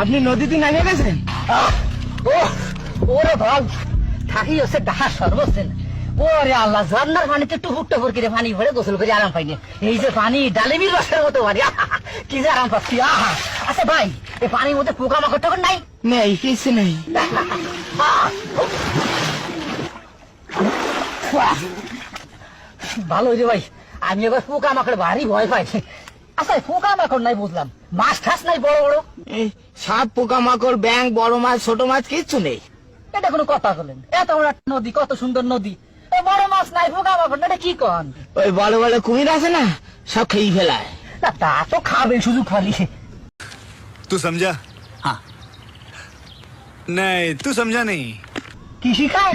আপনি নদীতে নামিয়ে গেছেন? ওরে ভাই থাকি হচ্ছে ডাহা সর্বসেন ওরে আল্লাহ ঝর্নার পানিতে টুকুর টুকুর করে পানি ভরে গোসল করে আরাম পাইনি। এই যে পানি ডালিমির রসের মতো পানি কি যে আরাম পাচ্ছি আহা। আচ্ছা ভাই এই পানির মধ্যে পোকা মাকড় টাকড় নাই? নেই কিছু নেই। ভালো রে ভাই আমি এবার পোকা মাকড় ভারী ভয় পাই আচ্ছা পোকা মাকড় নাই বুঝলাম। মাছ ঠাস নাই বড় বড়? সাপ পোকা মাকড় ব্যাং বড় মাছ ছোট মাছ কিচ্ছু নেই। এটা কোনো কথা বলেন। এত বড় নদী কত সুন্দর নদী। বড় মাছ নাই পোকা মাকড় এটা কি কন? ওই বড় বড় কুমির আছে না সব খেয়ে ফেলায়। না তা তো খাবে শুধু খালি। তুই সমঝা হ্যাঁ নাই তু সমঝা নেই কি শিখায়